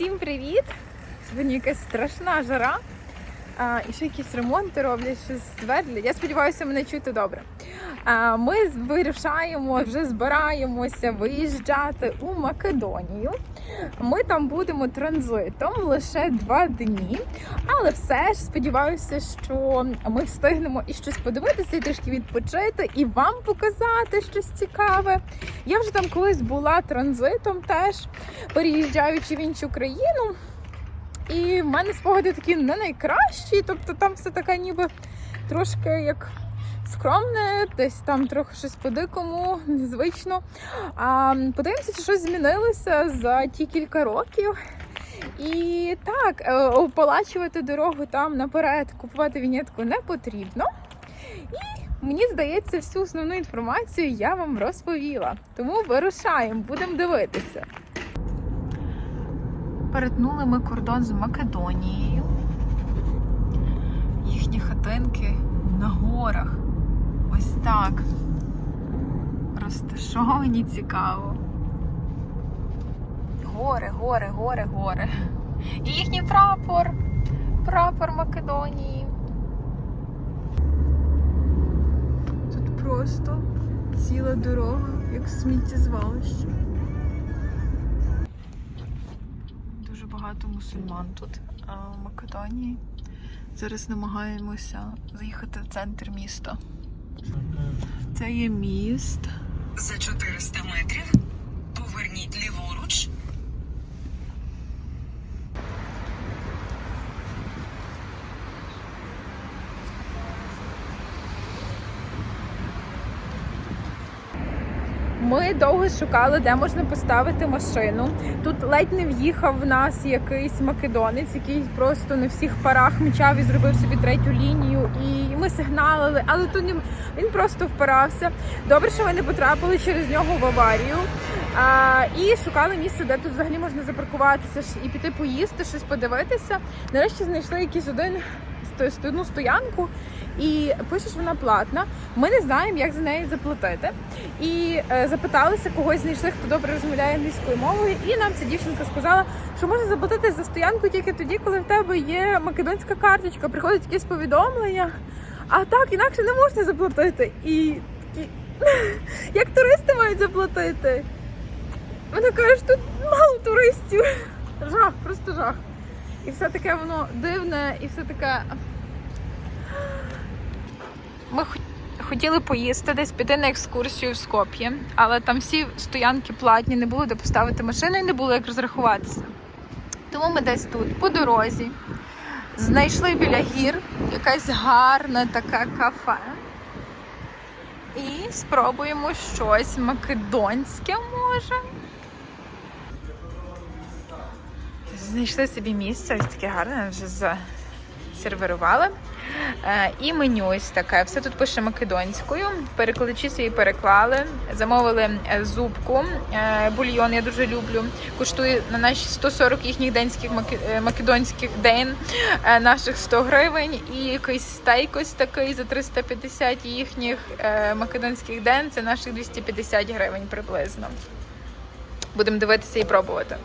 Всім привіт! Сьогодні якась страшна жара. А, і ще якісь ремонти роблять, щось свердлять. Я сподіваюся, мене чути добре. А, ми вирішаємо, вже збираємося виїжджати у Македонію. Ми там будемо транзитом лише два дні. Але все ж сподіваюся, що ми встигнемо і щось подивитися, і трішки відпочити, і вам показати щось цікаве. Я вже там колись була транзитом теж, переїжджаючи в іншу країну. І в мене спогади такі не найкращі, тобто там все таке ніби трошки як скромне, десь там трохи щось по-дикому, незвично. А, подивимося, чи щось змінилося за ті кілька років. І так, е, оплачувати дорогу там наперед, купувати вінетку не потрібно. І мені здається, всю основну інформацію я вам розповіла. Тому вирушаємо, будемо дивитися. Перетнули ми кордон з Македонією. Їхні хатинки на горах. Ось так. Розташовані цікаво. Гори. І їхній прапор. Прапор Македонії. Тут просто ціла дорога, як сміттєзвалище. Дуже багато мусульман тут в Македонії. Зараз намагаємося заїхати в центр міста. Це є міст. За 400 метрів поверніть ліворуч. Ми довго шукали, де можна поставити машину. Тут ледь не в'їхав в нас якийсь македонець, який просто на всіх парах мчав і зробив собі третю лінію. І ми сигналили, але тут він просто впирався. Добре, що ми не потрапили через нього в аварію. А, і шукали місце, де тут взагалі можна запаркуватися і піти поїсти, щось подивитися. Нарешті знайшли якийсь один одну стоянку, і пише, що вона платна. Ми не знаємо, як за неї заплатити. І е, запиталися когось, знайшли, хто добре розмовляє англійською мовою. І нам ця дівчинка сказала, що можна заплатити за стоянку тільки тоді, коли в тебе є македонська карточка. Приходить якесь повідомлення. А так інакше не можна заплатити. І такі, як туристи мають заплатити? Вона каже, що тут мало туристів. Жах, просто жах. І все таке воно дивне, і все таке. Ми хотіли поїсти десь піти на екскурсію в Скоп'є, але там всі стоянки платні, не було де поставити машину і не було як розрахуватися. Тому ми десь тут, по дорозі, знайшли біля гір якась гарна така кафе. І спробуємо щось македонське може. Знайшли собі місце, ось таке гарне, вже засервірували. Е, І меню ось таке. Все тут пише македонською. Перекладачі свої переклали. Замовили е, зубку. Е, Бульйон я дуже люблю. Коштує на наші 140 їхніх денських маке- македонських ден, е, наших 100 гривень. І якийсь стейк ось такий за 350 їхніх македонських ден. Це наших 250 гривень приблизно. Будемо дивитися і пробувати.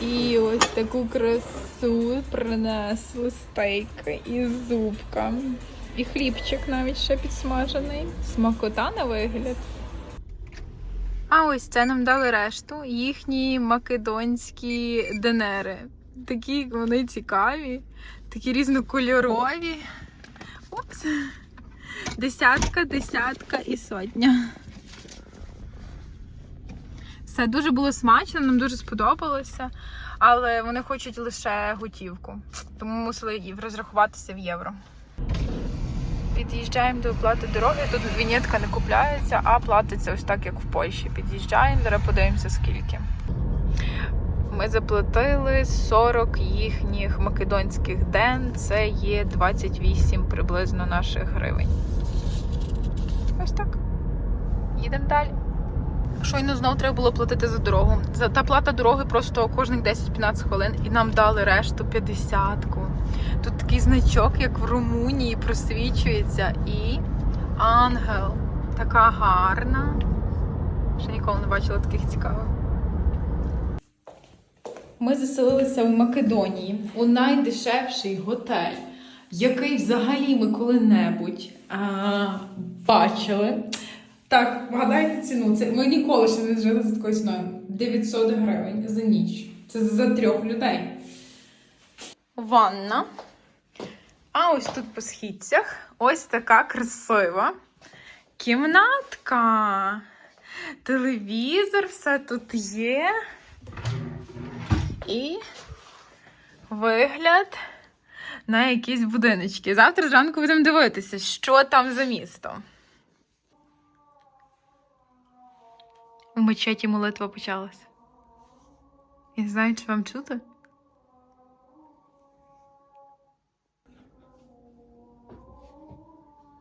І ось таку красу принесли стейки і зубка. І хлібчик навіть ще підсмажений. Смакота на вигляд. А ось це нам дали решту. Їхні македонські денери. Такі вони цікаві, такі різнокольорові. Опс. Десятка, десятка і сотня. Все дуже було смачно, нам дуже сподобалося, але вони хочуть лише готівку, тому мусили розрахуватися в євро. Під'їжджаємо до оплати дороги. Тут вінетка не купляється, а платиться ось так, як в Польщі. Під'їжджаємо, зараз подивимося скільки. Ми заплатили 40 їхніх македонських ден. Це є 28 приблизно наших гривень. Ось так. Їдемо далі. Щойно знов треба було платити за дорогу. За та плата дороги просто кожних 10-15 хвилин, і нам дали решту 50-ку. Тут такий значок, як в Румунії, просвічується. І ангел. Така гарна. Ще ніколи не бачила таких цікавих. Ми заселилися в Македонії у найдешевший готель, який взагалі ми коли-небудь а, бачили. Так, вгадайте ціну. Це ми ніколи ще не жили за такою ціною. 900 гривень за ніч. Це за трьох людей. Ванна. А ось тут по східцях ось така красива кімнатка. Телевізор, все тут є. І вигляд на якісь будиночки. Завтра зранку будемо дивитися, що там за місто. У мечеті молитва почалась. Я не знаю, чи вам чути?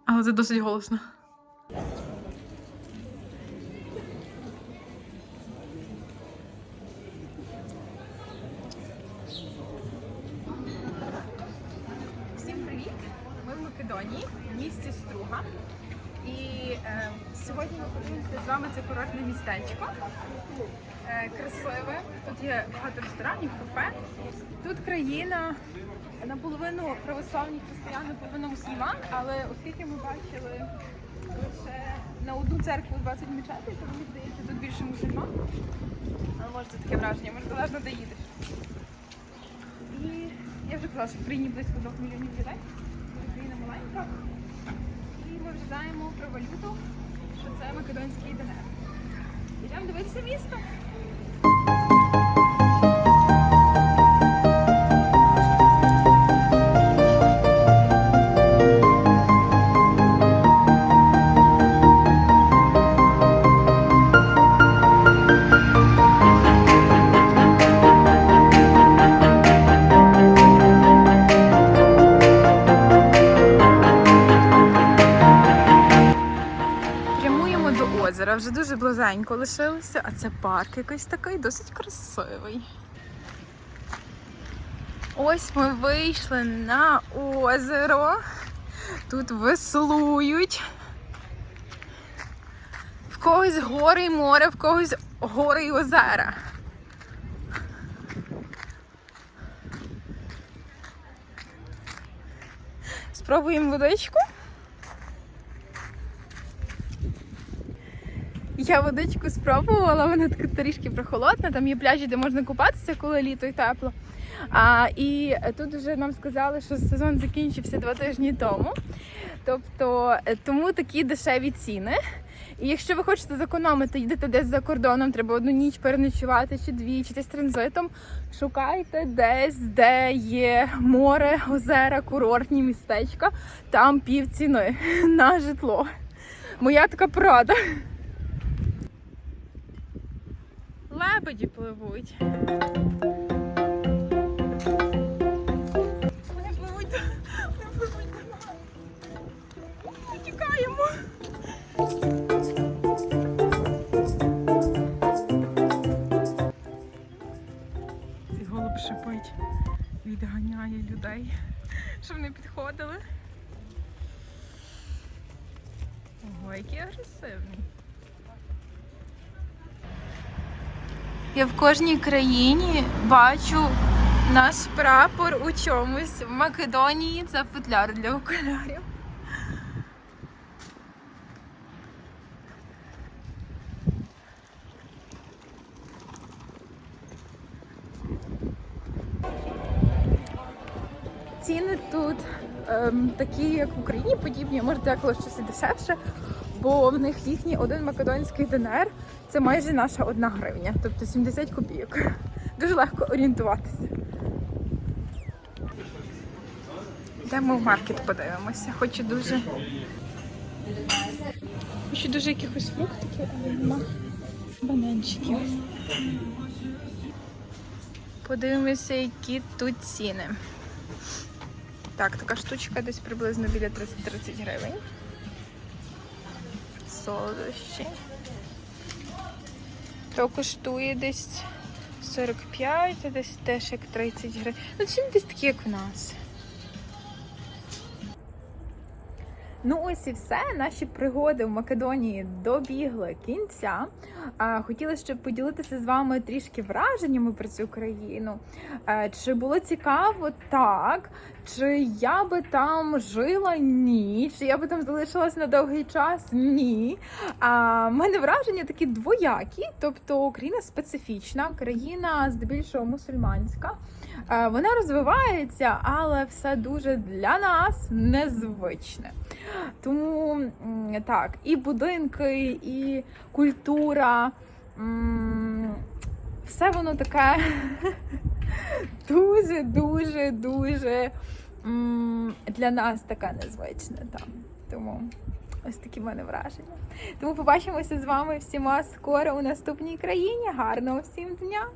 Але це досить голосно. Всім привіт! Ми в Македонії, в місті Струга. І е, сьогодні ми подивимося з вами це курортне містечко. Е, красиве. Тут є багато ресторанів, кафе. Тут країна наполовину православні християни, наполовину мусульман, але оскільки ми бачили лише на одну церкву 20 мечетей, то мені здається, тут більше мусульман. Але може це таке враження, може залежно де. І я вже казала, що в країні близько 2 мільйонів людей. Україна маленька. Ми вже знаємо про валюту, що це македонський денер. Йдемо дивитися місто. Озера. Вже дуже близенько лишилося, а це парк якийсь такий досить красивий. Ось ми вийшли на озеро. Тут веслують. В когось гори і море, в когось гори і озера. Спробуємо водичку. Я водичку спробувала, вона така трішки прохолодна. Там є пляжі, де можна купатися, коли літо і тепло. А, і тут вже нам сказали, що сезон закінчився два тижні тому. Тобто е, тому такі дешеві ціни. І якщо ви хочете зекономити, їдете десь за кордоном, треба одну ніч переночувати чи дві, чи десь транзитом. Шукайте десь, де є море, озера, курортні містечка. Там пів ціни на житло. Моя така порада. Лебеді пливуть. Вони пливуть. Вони пливуть. Ми тікаємо. Цей голуб шипить, відганяє людей, щоб не підходили. Ого, який агресивний. Я в кожній країні бачу наш прапор у чомусь. В Македонії це футляр для окулярів. Ціни тут ем, такі, як в Україні, подібні, може деколи щось і дешевше, бо в них їхній один македонський динар це майже наша одна гривня, тобто 70 копійок. Дуже легко орієнтуватися. Йдемо в маркет подивимося. Хочу дуже. Хочу дуже якихось фруктиків, але нема бананчиків. Подивимося, які тут ціни. Так, така штучка десь приблизно біля 30 30 гривень. Солодощі. То коштує десь 45, а десь теж як 30 гривень. Ну, ціни десь такі, як в нас. Ну ось і все. Наші пригоди в Македонії добігли кінця. Хотіла ще поділитися з вами трішки враженнями про цю країну. Е, Чи було цікаво? Так. Чи я би там жила? Ні. Чи я би там залишилась на довгий час? Ні. А мене враження такі двоякі, тобто Україна специфічна, країна здебільшого мусульманська. Е, Вона розвивається, але все дуже для нас незвичне. Тому так, і будинки, і культура. Все воно таке дуже, дуже, дуже для нас таке незвичне там. Тому ось такі в мене враження. Тому побачимося з вами всіма скоро у наступній країні. Гарного всім дня!